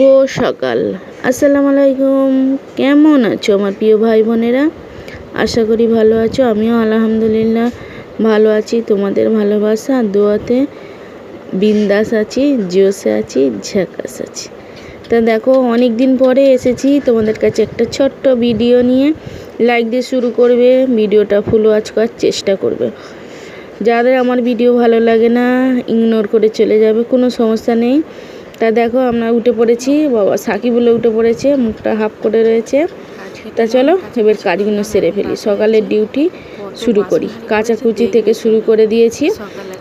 ও সকাল। আসসালামু আলাইকুম। কেমন আছো আমার প্রিয় ভাই বোনেরা? আশা করি ভালো আছো। আমিও আলহামদুলিল্লাহ ভালো আছি। তোমাদের ভালোবাসা, দোয়াতে বিন্দাস আছি জোসে আছি, ঝাকাস আছি। তা দেখো অনেক দিন পরে এসেছি তোমাদের কাছে একটা ছোট্ট ভিডিও নিয়ে। লাইক দিয়ে শুরু করবে, ভিডিওটা ফুল ওয়াচ করার চেষ্টা করবে। যাদের আমার ভিডিও ভালো লাগে না, ইগনোর করে চলে যাবে, কোনো সমস্যা নেই। তা দেখো, আমরা উঠে পড়েছি। বাবা সাকি বলে উঠে পড়েছে, মুখটা হাফ করে রয়েছে। তা চলো, এবার কাজগুলো সেরে ফেলি। সকালের ডিউটি শুরু করি। কাচাকুচি থেকে শুরু করে দিয়েছি।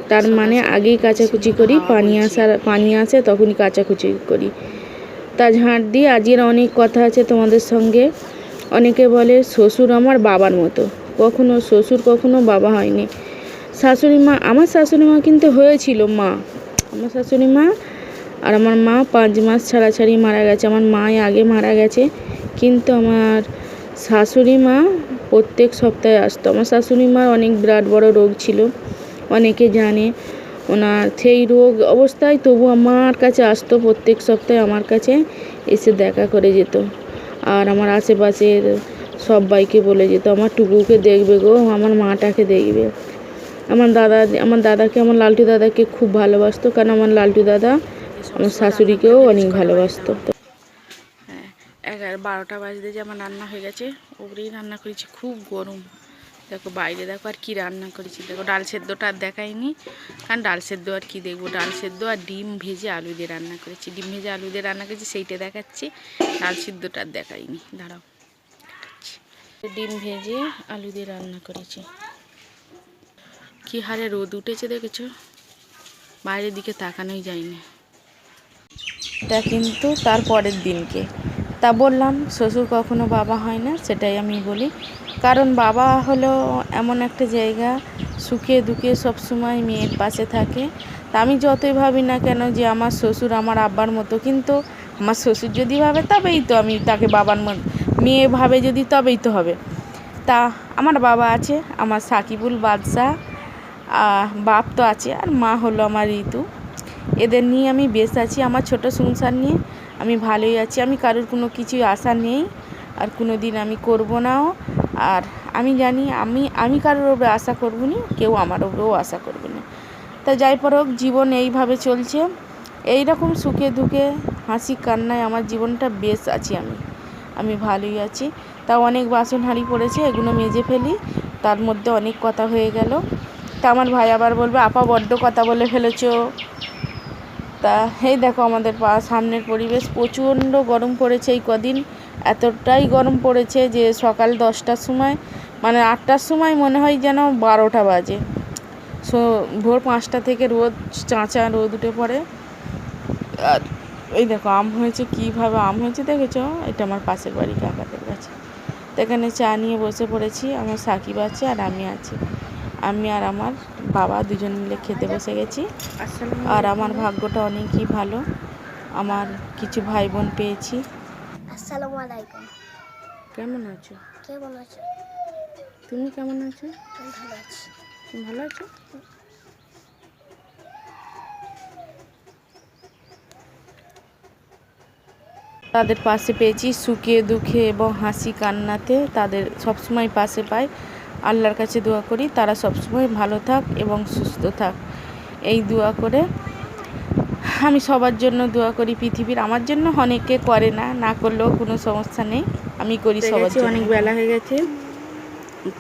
তার মানে আগেই কাচাকুচি করি, পানি আসার, পানি আসে তখনই কাচাকুচি করি। তা ঝাঁট দিয়ে, আজকের অনেক কথা আছে তোমাদের সঙ্গে। অনেকে বলে, শ্বশুর আমার বাবার মতো। কখনো শ্বশুর, কখনো বাবা হয়নি। শাশুড়ি মা, আমার শাশুড়ি মা কিন্তু হয়েছিল মা। আমার শাশুড়ি মা আর আমার মা পাঁচ মাস ছাড়াছাড়ি মারা গেছে। আমার মাই আগে মারা গেছে, কিন্তু আমার শাশুড়ি মা প্রত্যেক সপ্তাহে আসতো। আমার শাশুড়ি মার অনেক বিরাট বড় রোগ ছিল, অনেকে জানে। ওনার সেই রোগ অবস্থায় তবু আমার কাছে আসতো, প্রত্যেক সপ্তাহে আমার কাছে এসে দেখা করে যেত। আর আমার আশেপাশের সবাইকে বলে যেত, আমার টুকুকে দেখবে গো, আমার মাটাকে দেখবে। আমার দাদা, আমার দাদাকে, আমার লালটু দাদাকে খুব ভালোবাসতো, কারণ আমার লালটু দাদা আমার শাশুড়িকেও অনেক ভালোবাসতো। হ্যাঁ এগারো, বারোটা বাজতে যে আমার রান্না হয়ে গেছে, ওপরেই রান্না করেছি, খুব গরম। দেখো বাইরে দেখো আর কি রান্না করেছি, দেখো ডাল সেদ্ধটা আর দেখাইনি, কারণ ডাল সেদ্ধ আর কি দেখব? ডাল সেদ্ধ আর ডিম ভেজে আলু দিয়ে রান্না করেছি। ডিম ভেজে আলু দিয়ে রান্না করেছি, সেইটা দেখাচ্ছি, ডাল সিদ্ধটা আর দেখাইনি। দাঁড়াও ডিম ভেজে আলু দিয়ে রান্না করেছি। কি হারে রোদ উঠেছে দেখেছ? বাইরের দিকে তাকানোই যায়নি। এটা কিন্তু তার পরের দিনকে। তা বললাম, শ্বশুর কখনো বাবা হয় না? সেটাই আমি বলি। কারণ বাবা হলো এমন একটা জায়গা, সুখে দুঃখে সবসময় মেয়ের পাশে থাকে। তা আমি যতই ভাবি না কেন যে আমার শ্বশুর আমার আব্বার মতো, কিন্তু আমার শ্বশুর যদি ভাবে তবেই তো আমি তাকে বাবার মতো মেয়ে ভাবে যদি তবেই তো হবে। তা আমার বাবা আছে, আমার সাকিবুল বাদশাহ বাপ তো আছে, আর মা হলো আমার ঋতু। এদের নিয়ে আমি বেশ আছি। আমার ছোট সংসার নিয়ে আমি ভালোই আছি। আমি কারোর কোনো কিছু আশা নেই। আর কোনো দিন আমি করব নাও। আর আমি জানি আমি আমি কারোর ওপরে আশা করব না, কেউ আমার ওপরেও আশা করবে না। তা যাই পর হোক, জীবন এইভাবে চলছে। এই রকম সুখে দুঃখে, হাসি কান্নায় আমার জীবনটা বেশ আছি আমি। আমি ভালোই আছি। তা অনেক বাসন হাঁড়ি পড়েছে, এগুলো মেজে ফেলি। তার মধ্যে অনেক কথা হয়ে গেল। তা আমার ভাই আবার বলবে, আপা বড্ড কথা বলে ফেলেছো। তা, এই দেখো আমাদের পা, সামনের পরিবেশ, প্রচণ্ড গরম পড়েছে এই কদিন। এতটাই গরম পড়েছে যে সকাল দশটার সময় মানে আটটার সময় মনে হয় যেন বারোটা বাজে। সো, ভোর পাঁচটা থেকে রোদ, চাঁচা রোদ উঠে পড়ে। আর এই দেখো, আম হয়েছে, কীভাবে আম হয়েছে দেখেছ? এটা আমার পাশের বাড়ি কাকাদের কাছে। তো এখানে চা নিয়ে বসে পড়েছি, আমার সাকিব আছে আর আমি আছি। আমি আর আমার বাবা দুজন মিলে খেতে বসে গেছি। আর আমার ভাগ্যটা অনেকই ভালো। আমার কিছু ভাই বোন পেয়েছি। আসসালামু আলাইকুম। কেমন আছো? কেমন আছো? তুমি কেমন আছো? ভালো আছি। তুমি ভালো আছো? তাদের পাশে পেয়েছি সুখে দুঃখে এবং হাসি কান্নাতে। তাদের সবসময় পাশে পাই। আল্লাহর কাছে দোয়া করি তারা সবসময় ভালো থাক এবং সুস্থ থাক। এই দোয়া করে আমি সবার জন্য দোয়া করি পৃথিবীর আমার জন্য অনেকে করে না না করলেও কোনো সমস্যা নেই। আমি করি সবার জন্য। অনেক বেলা হয়ে গেছে।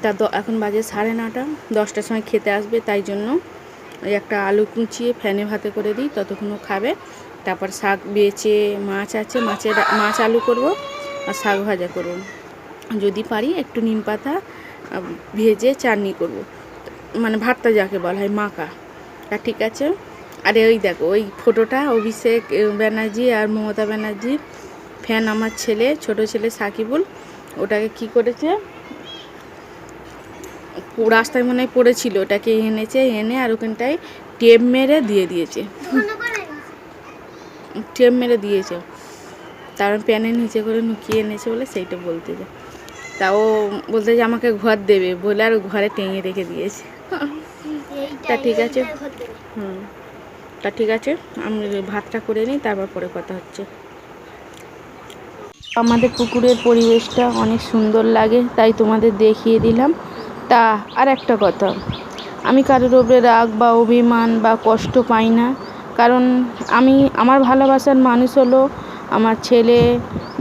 তা এখন বাজে সাড়ে নটা দশটার সময় খেতে আসবে তাই জন্য ওই একটা আলু কুচিয়ে ফ্যানে ভাতে করে দিই ততক্ষণও খাবে। তারপর শাক বেচে মাছ আছে মাছের মাছ আলু করব আর শাক ভাজা করব। যদি পারি একটু নিম পাতা ভেজে চাটনি করব। মানে ভাতটা যাকে বলা হয় মাকা তা ঠিক আছে? আরে ওই দেখো, ওই ফটোটা অভিষেক ব্যানার্জি আর মমতা ব্যানার্জি, ফ্যান আমার ছেলে, ছোট ছেলে সাকিবুল, ওটাকে কি করেছে? রাস্তায় মনে হয় পড়েছিল, ওটাকে এনেছে, এনে আর ওখানটায় টেপ মেরে দিয়ে দিয়েছে। টেপ মেরে দিয়েছে। তার প্যানের নিচে করে লুকিয়ে এনেছে বলে সেইটা বলতে যে তা ও বলতে যে আমাকে ঘর দেবে বলে আর ঘরে টেঙে রেখে দিয়েছে। তা ঠিক আছে। হুম। তা ঠিক আছে, আমি ভাতটা করে নিই, তারপর পরে কথা হচ্ছে। আমাদের পুকুরের পরিবেশটা অনেক সুন্দর লাগে, তাই তোমাদের দেখিয়ে দিলাম। তা আর একটা কথা, আমি কারোর ওপরে রাগ বা অভিমান বা কষ্ট পাই না, কারণ আমি, আমার ভালোবাসার মানুষ হলো আমার ছেলে,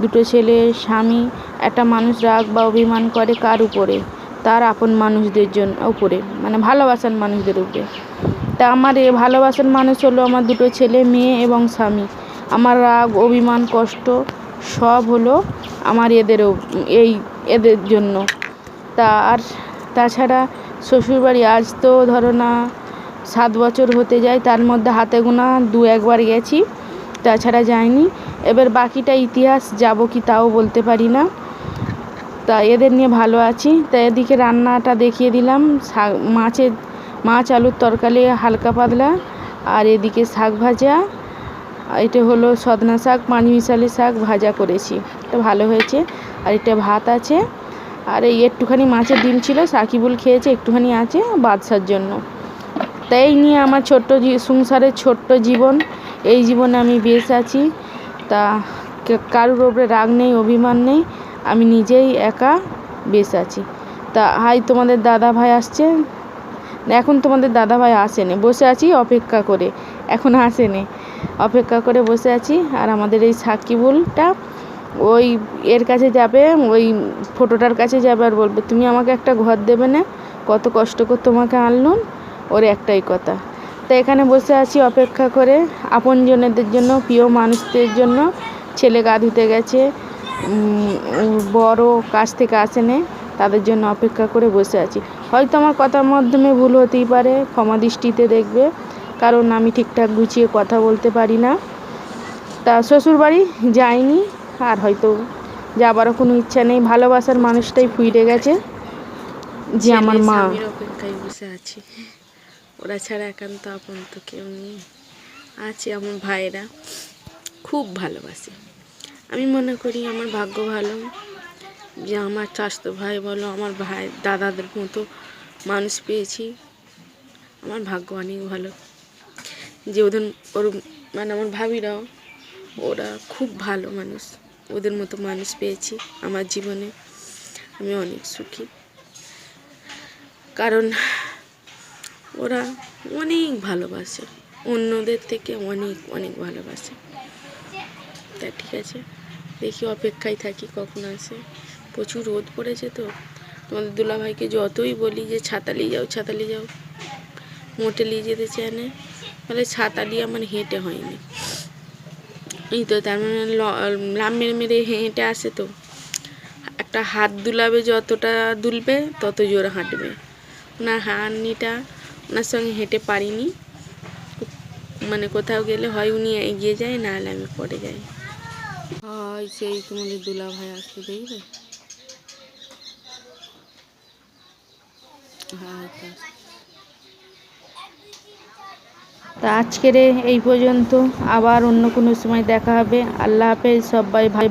দুটো ছেলে, স্বামী। একটা মানুষ রাগ বা অভিমান করে কার উপরে? তার আপন মানুষদের জন্য উপরে। মানে ভালোবাসার মানুষদের উপরে। তা আমার এ ভালোবাসার মানুষ হলো আমার দুটো ছেলে, মেয়ে এবং স্বামী। আমার রাগ, অভিমান, কষ্ট সব হলো আমার এদের এই এদের জন্য। তা আর তাছাড়া শ্বশুরবাড়ি আজ তো ধরো না সাত বছর হতে যায়, তার মধ্যে হাতে গোনা দু একবার গেছি, তাছাড়া যাইনি। এবার বাকিটা ইতিহাস, যাব কি তাও বলতে পারি না। তা এদের নিয়ে ভালো আছি। তা এদিকে রান্নাটা দেখিয়ে দিলাম। শাক, মাছের, মাছ, আলুর তরকারি, হালকা পাতলা। আর এদিকে শাক ভাজা। এটা হলো সদনা শাক পাঁচ মিশালি শাক ভাজা করেছি। এটা ভালো হয়েছে। আর এটা ভাত আছে। আর এই একটুখানি মাছের ডিম ছিল, সাকিবুল খেয়েছে, একটুখানি আছে বাদশার জন্য। তাই নিয়ে আমার ছোট্ট সংসারের ছোট্ট জীবন। এই জীবনে আমি বেশ আছি। তা কারোর ওপরে রাগ নেই, অভিমান নেই। আমি নিজেই একা বেশ আছি। তা, হাই, তোমাদের দাদা ভাই আসছে? এখন তোমাদের দাদা ভাই আসেনি। বসে আছি অপেক্ষা করে। এখন আসেনি। অপেক্ষা করে বসে আছি। আর আমাদের এই সাকিবুলটা, ওই এর কাছে যাবে, ওই ফটোটার কাছে যাবে আর বলবে, তুমি আমাকে একটা ঘর দেবে না? কত কষ্ট করে তোমাকে আনলুন ওর একটাই কথা। তো, এখানে বসে আছি অপেক্ষা করে। আপনজনেদের জন্য, প্রিয় মানুষদের জন্য, ছেলে গা ধুতে গেছে। বড় কাছ থেকে আসেনে তাদের জন্য অপেক্ষা করে বসে আছি। হয়তো আমার কথার মাধ্যমে ভুল হতেই পারে ক্ষমা দৃষ্টিতে দেখবে কারণ আমি ঠিকঠাক গুছিয়ে কথা বলতে পারি না। তা শ্বশুরবাড়ি যাইনি আর হয়তো যাবারও কোনো ইচ্ছা নেই। ভালোবাসার মানুষটাই ফুইরে গেছে যে আমার মা। অপেক্ষায় বসে আছি। ওরা ছাড়া একান্ত আপন তো কেউ নেই। আছে আমার ভাইরা। খুব ভালোবাসে। আমি মনে করি আমার ভাগ্য ভালো যে আমার চাস্তো ভাই বলো, আমার ভাই, দাদাদের মতো মানুষ পেয়েছি। আমার ভাগ্য অনেক ভালো। যে ওদের, ওর মানে আমার ভাবিরাও, ওরা খুব ভালো মানুষ। ওদের মতো মানুষ পেয়েছি আমার জীবনে। আমি অনেক সুখী। কারণ ওরা অনেক ভালোবাসে। অন্যদের থেকে অনেক অনেক ভালোবাসে। তা ঠিক আছে? দেখি অপেক্ষায় থাকি কখন আসে। প্রচুর রোদ পড়েছে তো। তোমাদের দুলাভাইকে যতই বলি যে, ছাতা নিয়ে যাও, ছাতা নিয়ে যাও। মোটে নিয়ে যেতে চায় না। বলে, ছাতা আমার হেঁটে হয়নি। এই তো তার মানে লাম মেরে মেরে হেঁটে আসে তো। একটা হাত দুলাবে, যতটা দুলবে, তত জোরে হাঁটবে। ওনার হাঁটনিটা ওনার সঙ্গে হেঁটে পারিনি। মানে কোথাও গেলে হয় উনি এগিয়ে যায় নাহলে আমি পড়ে যাই। সেই তোমাদের দুলা ভাই আসতে দেখবে হ্যাঁ? তা আজকের এই পর্যন্ত। আবার অন্য কোনো সময় দেখা হবে। আল্লাহ হাফেজ, সবাই ভাই